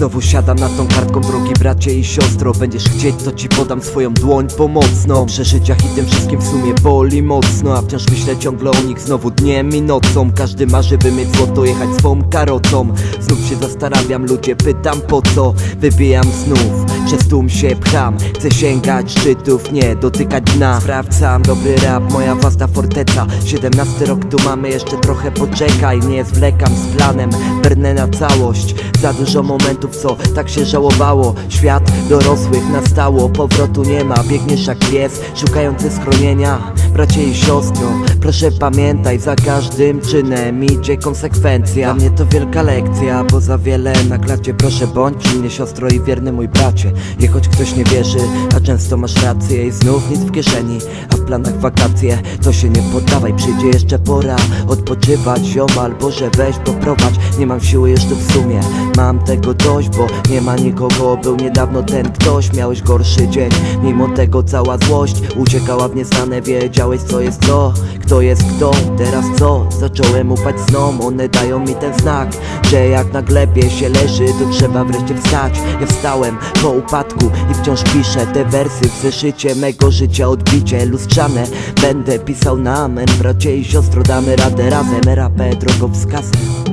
Znowu siadam na tą kartką, drogi bracie i siostro. Będziesz chcieć, to ci podam swoją dłoń pomocną O przeżyciach i tym wszystkim w sumie boli mocno. A wciąż myślę ciągle o nich znowu dniem i nocą. Każdy marzy, by mieć złoto, jechać swą karocą Znów się zastanawiam, ludzie pytam po co? Wybijam znów, przez tłum się pcham. Chcę sięgać szczytów, nie dotykać dna. Sprawdzam dobry rap, moja własna forteca. 17 rok tu mamy, jeszcze trochę poczekaj. Nie zwlekam z planem, brnę na całość. Za dużo momentów, co tak się żałowało. Świat dorosłych nastało, powrotu nie ma. Biegniesz jak pies, szukający schronienia. Bracie i siostro, proszę pamiętaj Za każdym czynem idzie konsekwencja. Dla mnie to wielka lekcja, bo za wiele na klacie Proszę bądź przy mnie siostro i wierny mój bracie. I choć ktoś nie wierzy, a często masz rację I znów nic w kieszeni, a w planach wakacje To się nie poddawaj, przyjdzie jeszcze pora Odpoczywać, ziomal, Boże weź poprowadź. Nie mam siły tu w sumie, mam tego dość Bo nie ma nikogo, był niedawno ten ktoś. Miałeś gorszy dzień, mimo tego cała złość. Uciekała w nieznane, wiedziałeś co jest co. Kto jest kto, teraz co? Zacząłem ufać snom, one dają mi ten znak Że jak na glebie się leży, to trzeba wreszcie wstać. Ja wstałem po upadku i wciąż piszę te wersy. W zeszycie mego życia Odbicie lustrzane, będę pisał na amen Bracie i siostro, damy radę razem. RAP drogowskazem